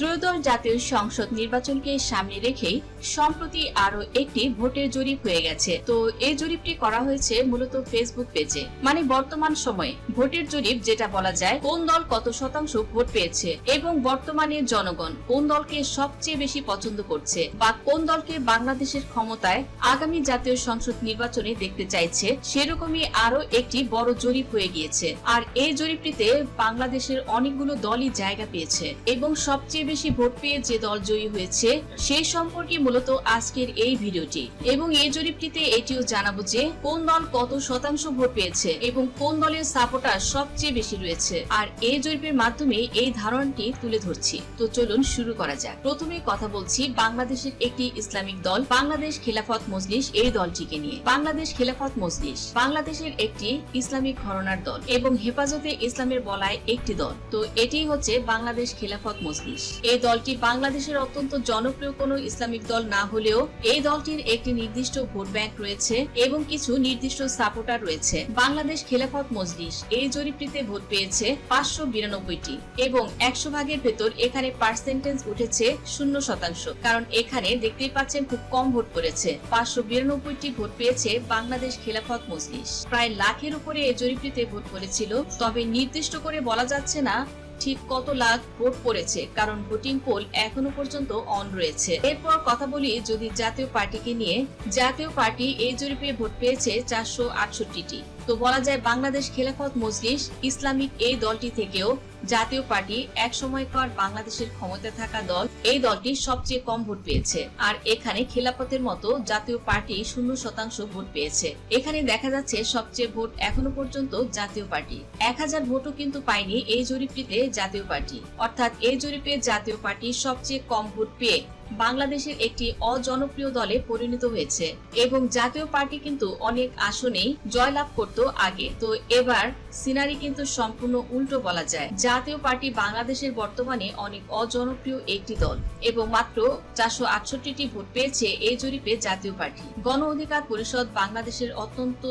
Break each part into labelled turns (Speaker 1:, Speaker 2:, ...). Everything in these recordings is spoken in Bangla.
Speaker 1: ত্রয়োদশ জাতীয় সংসদ নির্বাচনকে সামনে রেখেই সম্প্রতি আরও একটি ভোটের জরিপ হয়ে গেছে। তো এই জরিপটি করা হয়েছে মূলত ফেসবুক পেজে। মানে বর্তমান সময়ে ভোটের জরিপ যেটা বলা যায়, কোন দল কত শতাংশ ভোট পেয়েছে এবং বর্তমানে জনগণ কোন দলকে সবচেয়ে বেশি পছন্দ করছে বা কোন দলকে বাংলাদেশের ক্ষমতায় আগামী জাতীয় সংসদ নির্বাচনে দেখতে চাইছে, সেরকমই আরও একটি বড় জরিপ হয়ে গিয়েছে। আর এই জরিপটিতে বাংলাদেশের অনেকগুলো দলই জায়গা পেয়েছে এবং সবচেয়ে বেশি ভোট পেয়ে যে দল জয়ী হয়েছে সেই সম্পর্কে মূলত আজকের এই ভিডিওটি। এবং এই জরিপটিতে এটিও জানাব যে, কোন দল কত শতাংশ ভোট পেয়েছে এবং কোন দলের সাপোর্টার সবচেয়ে বেশি রয়েছে। আর এই জরিপের মাধ্যমে এই ধারণাটি তুলে ধরছি। তো চলুন শুরু করা যাক। প্রথমে কথা বলছি বাংলাদেশের একটি ইসলামিক দল, বাংলাদেশ খিলাফত মজলিস, এই দলটিকে নিয়ে। বাংলাদেশ খিলাফত মজলিস বাংলাদেশের একটি ইসলামিক ঘরনার দল এবং হেফাজতে ইসলামের বলায় একটি দল। তো এটি হচ্ছে বাংলাদেশ খিলাফত মজলিস। এই দলটি বাংলাদেশের অত্যন্ত জনপ্রিয় কোনো ইসলামিক দল না হলেও এই দলটির একটি নির্দিষ্ট ভোট ব্যাংক রয়েছে এবং কিছু নির্দিষ্ট সাপোর্টার রয়েছে। বাংলাদেশ খেলাফত মজলিস এই জরিপটিতে ভোট পেয়েছে পাঁচশো বিরানব্বইটি এবং একশো ভাগের ভেতর এখানে পার্সেন্টেজ উঠেছে শূন্য শতাংশ। কারণ এখানে দেখতেই পাচ্ছেন খুব কম ভোট পড়েছে পাঁচশো বিরানব্বইটি ভোট পেয়েছে বাংলাদেশ খেলাফত মজলিস। প্রায় লাখের উপরে এই জরিপটিতে ভোট পড়েছিল তবে নির্দিষ্ট করে বলা যাচ্ছে না ঠিক কত লাখ ভোট পড়েছে, কারণ ভোটিং পোল এখনও পর্যন্ত অন রয়েছে। এরপর কথা বলি যদি জাতীয় পার্টিকে নিয়ে। জাতীয় পার্টি এই জরিপে ভোট পেয়েছে চারশো আটষট্টিটি। তো বলা যায় বাংলাদেশ খেলাফত মজলিস ইসলামিক এই দলটি থেকেও জাতীয় পার্টি এক সময়কার বাংলাদেশের ক্ষমতায় থাকা দল এই দলটি সবচেয়ে কম ভোট পেয়েছে। আর এখানে খেলাফতের মতো জাতীয় পার্টি শূন্য শতাংশ ভোট পেয়েছে। এখানে দেখা যাচ্ছে সবচেয়ে ভোট এখনও পর্যন্ত জাতীয় পার্টি। এক হাজার ভোটও কিন্তু পায়নি এই জরিপটিতে জাতীয় পার্টি। অর্থাৎ এই জরিপে জাতীয় পার্টি সবচেয়ে কম ভোট পেয়ে বাংলাদেশের একটি অজনপ্রিয় দলে পরিণত হয়েছে এবং জাতীয় পার্টি কিন্তু অনেক আসনেই জয়লাভ করত আগে। তো এবার সিনারি কিন্তু সম্পূর্ণ উল্টো বলা যায়। জাতীয় পার্টি বাংলাদেশের বর্তমানে অনেক অজনপ্রিয় একটি দল এবং মাত্র চারশো আটষট্টিটি ভোট পেয়েছে এই জরিপে জাতীয় পার্টি। গণ অধিকার পরিষদ বাংলাদেশের অত্যন্ত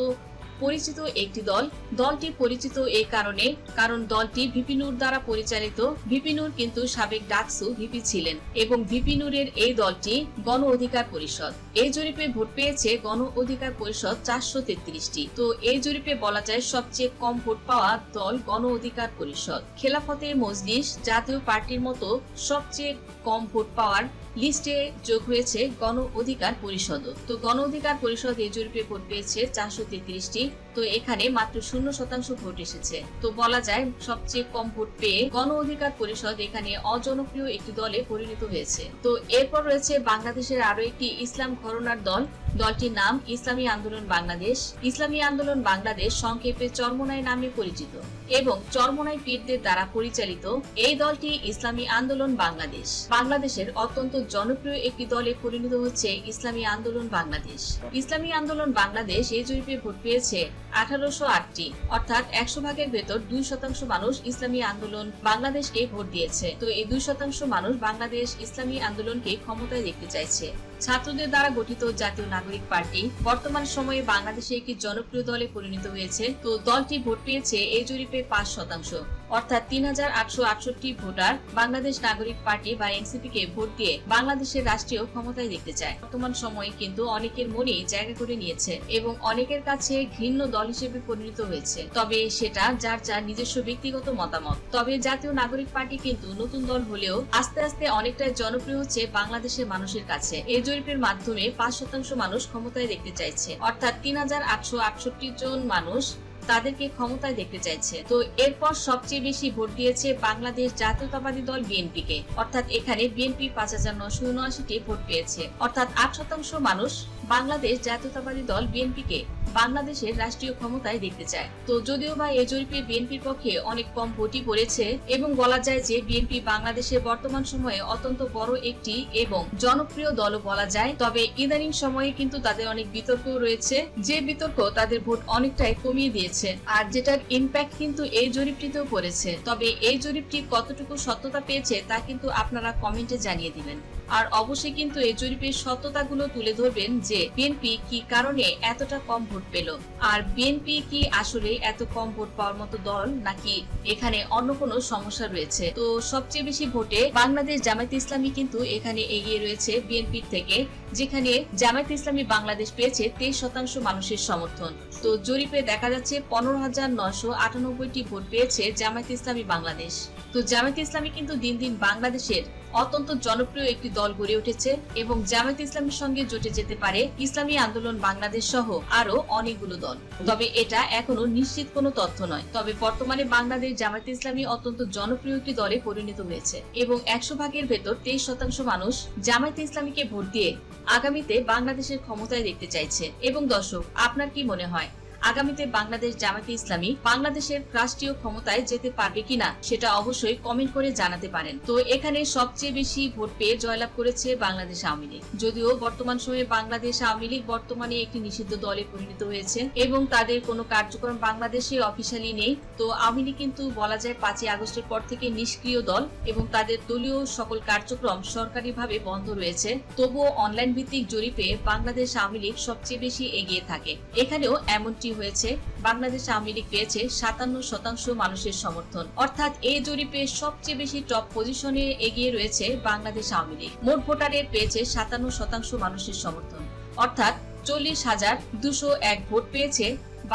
Speaker 1: পরিচিত একটি দল। দলটি পরিচিত এই কারণে, কারণ দলটি ভিপিনুর দ্বারা পরিচালিত। ভিপিনুর কিন্তু সাবেক ডাকসু ভিপি ছিলেন এবং ভিপিনুরের এই দলটি গণ অধিকার পরিষদ। এই জরিপে ভোট পেয়েছে গণ অধিকার পরিষদ চারশো তেত্রিশটি। তো এই জরিপে বলা যায় সবচেয়ে কম ভোট পাওয়া দল গণ অধিকার পরিষদ। খেলাফতে মজলিস জাতীয় পার্টির মতো সবচেয়ে কম ভোট পাওয়ার লিস্টে যোগ হয়েছে গণ অধিকার পরিষদ। তো গণ অধিকার পরিষদ এই জরিপে ভোট পেয়েছে চারশো তেত্রিশটি। তো এখানে মাত্র শূন্য শতাংশ ভোট এসেছে। তো বলা যায় সবচেয়ে কম ভোট পেয়ে গণ অধিকার পরিষদ এখানে অজনপ্রিয় একটি দলে পরিণত হয়েছে। তো এরপর রয়েছে বাংলাদেশের আরও একটি ইসলাম ঘরনার দল। দলটির নাম ইসলামী আন্দোলন বাংলাদেশ। ইসলামী আন্দোলন বাংলাদেশ সংক্ষেপে চরমনাই নামে পরিচিত। এবং চরমনাই পীরদের দ্বারা পরিচালিত এই দলটি ইসলামী আন্দোলন বাংলাদেশ। বাংলাদেশের অত্যন্ত জনপ্রিয় একটি দলে পরিণত হচ্ছে ইসলামী আন্দোলন বাংলাদেশ। ইসলামী আন্দোলন বাংলাদেশ এই জরিপে ভোট পেয়েছে আঠারোশো আটটি, অর্থাৎ একশো ভাগের ভেতর দুই শতাংশ মানুষ ইসলামী আন্দোলন বাংলাদেশকে ভোট দিয়েছে। তো এই দুই শতাংশ মানুষ বাংলাদেশ ইসলামী আন্দোলনকে ক্ষমতায় দেখতে চাইছে। ছাত্রদের দ্বারা গঠিত জাতীয় নাগরিক পার্টি বর্তমান সময়ে বাংলাদেশে একটি জনপ্রিয় দলে পরিণত হয়েছে। তো দলটি ভোট পেয়েছে এই জরিপে পাঁচ শতাংশ, অর্থাৎ তিন হাজার আটশো আটষট্টি ভোটার বাংলাদেশ নাগরিক পার্টি বা এনসিপি কে ভোট দিয়ে বাংলাদেশের রাষ্ট্রীয় ক্ষমতায় দেখতে চায়। বর্তমান সময়ে কিন্তু অনেকের মনেই জায়গা করে নিয়েছে এবং অনেকের কাছে ঘৃণ্য দল হিসেবে পরিণত হয়েছে। তবে সেটা যার যার নিজস্ব ব্যক্তিগত মতামত। তবে জাতীয় নাগরিক পার্টি কিন্তু নতুন দল হলেও আস্তে আস্তে অনেকটাই জনপ্রিয় হচ্ছে বাংলাদেশের মানুষের কাছে। এই জরিপের মাধ্যমে পাঁচ শতাংশ মানুষ ক্ষমতায় দেখতে চাইছে। অর্থাৎ তিন হাজার আটশো আটষট্টি জন মানুষ তাদেরকে ক্ষমতায় দেখতে চাইছে। তো এরপর সবচেয়ে বেশি ভোট দিয়েছে বাংলাদেশ জাতীয়তাবাদী দল বিএনপিকে। অর্থাৎ এখানে বিএনপি পাঁচ হাজার নশো উনআশিটি ভোট পেয়েছে। অর্থাৎ আট শতাংশ মানুষ বাংলাদেশ জাতীয়তাবাদী দল বিএনপি কে বাংলাদেশের রাষ্ট্রীয় ক্ষমতায় দেখতে চায়। তো যদিও বা এ জরিপে বিএনপির পক্ষে অনেক কম ভোটই পড়েছে এবং বলা যায় যে বিএনপি বাংলাদেশের বর্তমান সময়ে অত্যন্ত বড় একটি এবং জনপ্রিয় দলও বলা যায়। তবে ইদানিং সময়ে কিন্তু তাদের অনেক বিতর্ক রয়েছে। যে বিতর্ক তাদের ভোট অনেকটাই কমিয়ে দিয়েছে আর যেটার ইম্প্যাক্ট কিন্তু এই জরিপটিতেও পড়েছে। তবে এই জরিপটি কতটুকু সত্যতা পেয়েছে তা কিন্তু আপনারা কমেন্টে জানিয়ে দিবেন। আর অবশ্যই কিন্তু এই জরিপের সত্যতাগুলো তুলে ধরবেন যে বিএনপি কি কারণে এতটা কম ভোট পেল? আর বিএনপি কি আসলে এত কম ভোট পাওয়ার মতো দল নাকি এখানে অন্য কোনো সমস্যা রয়েছে? তো সবচেয়ে বেশি ভোটে বাংলাদেশ জামায়াত ইসলামী কিন্তু এখানে এগিয়ে রয়েছে বিএনপির থেকে, যেখানে জামায়াত ইসলামী বাংলাদেশ পেয়েছে তেইশ শতাংশ মানুষের সমর্থন। তো জরিপে দেখা যাচ্ছে পনেরো হাজার নশো আটানব্বইটি ভোট পেয়েছে জামায়াত ইসলামী বাংলাদেশ। তো জামায়াত ইসলামী কিন্তু দিন দিন বাংলাদেশের অত্যন্ত জনপ্রিয় একটি দল গড়ে উঠেছে এবং জামায়াত ইসলামের সঙ্গে জোটে যেতে পারে ইসলামী আন্দোলন বাংলাদেশ সহ আরও অনেকগুলো দল। তবে এটা এখনও নিশ্চিত কোনো তথ্য নয়। তবে বর্তমানে বাংলাদেশ জামায়াত ইসলামী অত্যন্ত জনপ্রিয় একটি দলে পরিণত হয়েছে এবং একশো ভাগের ভেতর তেইশ শতাংশ মানুষ জামায়াত ইসলামীকে ভোট দিয়ে আগামীতে বাংলাদেশের ক্ষমতায় দেখতে চাইছে। এবং দর্শক, আপনার কি মনে হয়? আগামীতে বাংলাদেশ জামাতে ইসলামী বাংলাদেশের রাষ্ট্রীয় ক্ষমতায় যেতে পারবে কিনা সেটা অবশ্যই কমেন্ট করে জানাতে পারেন। তো এখানে সবচেয়ে বেশি ভোট পেয়ে জয়লাভ করেছে বাংলাদেশ আওয়ামী লীগ। যদিও বর্তমান সময়ে বাংলাদেশ আওয়ামী লীগ বর্তমানে একটি নিষিদ্ধ দলে পরিণত হয়েছে এবং তাদের কোনো কার্যক্রম বাংলাদেশে অফিসিয়ালি নেই, তো আওয়ামী লীগ কিন্তু বলা যায় পাঁচই আগস্টের পর থেকে নিষ্ক্রিয় দল এবং তাদের দলীয় সকল কার্যক্রম সরকারিভাবে বন্ধ রয়েছে। তবুও অনলাইন ভিত্তিক জরিপে বাংলাদেশ আওয়ামী লীগ সবচেয়ে বেশি এগিয়ে থাকে। এখানেও এমনটি হয়েছে। বাংলাদেশ আওয়ামী লীগ পেয়েছে সাতান্ন শতাংশ মানুষের সমর্থন। অর্থাৎ এই জরিপে সবচেয়ে বেশি টপ পজিশনে এগিয়ে রয়েছে বাংলাদেশ আওয়ামী লীগ। মোট ভোটারের পেয়েছে সাতান্ন শতাংশ মানুষের সমর্থন। অর্থাৎ চল্লিশ হাজার দুশো এক ভোট পেয়েছে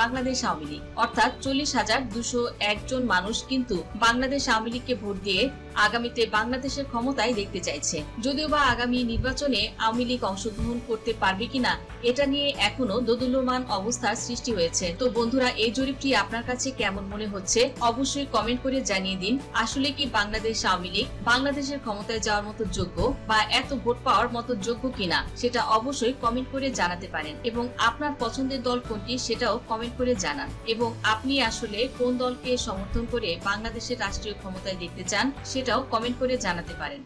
Speaker 1: বাংলাদেশ আওয়ামী লীগ। অর্থাৎ চল্লিশ হাজার দুশো একজন মানুষ কিন্তু বাংলাদেশ আওয়ামী লীগকে ভোট দিয়ে আগামীতে বাংলাদেশের ক্ষমতায় দেখতে চাইছে। যদিও বা আগামী নির্বাচনে আওয়ামী লীগ অংশগ্রহণ করতে পারবে কিনা, এটা নিয়ে এখনও দোদুল্যমান অবস্থার সৃষ্টি হয়েছে। তো বন্ধুরা, এই জরিপটি আপনার কাছে কেমন মনে হচ্ছে? অবশ্যই কমেন্ট করে জানিয়ে দিন, আসলে কি বাংলাদেশ আওয়ামী লীগ বাংলাদেশের ক্ষমতায় যাওয়ার মতো যোগ্য বা এত ভোট পাওয়ার মতো যোগ্য কিনা, সেটা অবশ্যই কমেন্ট করে জানাতে পারেন। এবং আপনার পছন্দের দল কোনটি সেটাও কমেন্ট করে জানান। এবং আপনি আসলে কোন দলকে সমর্থন করে বাংলাদেশের রাষ্ট্রীয় ক্ষমতায় দেখতে চান সেটাও কমেন্ট করে জানাতে পারেন।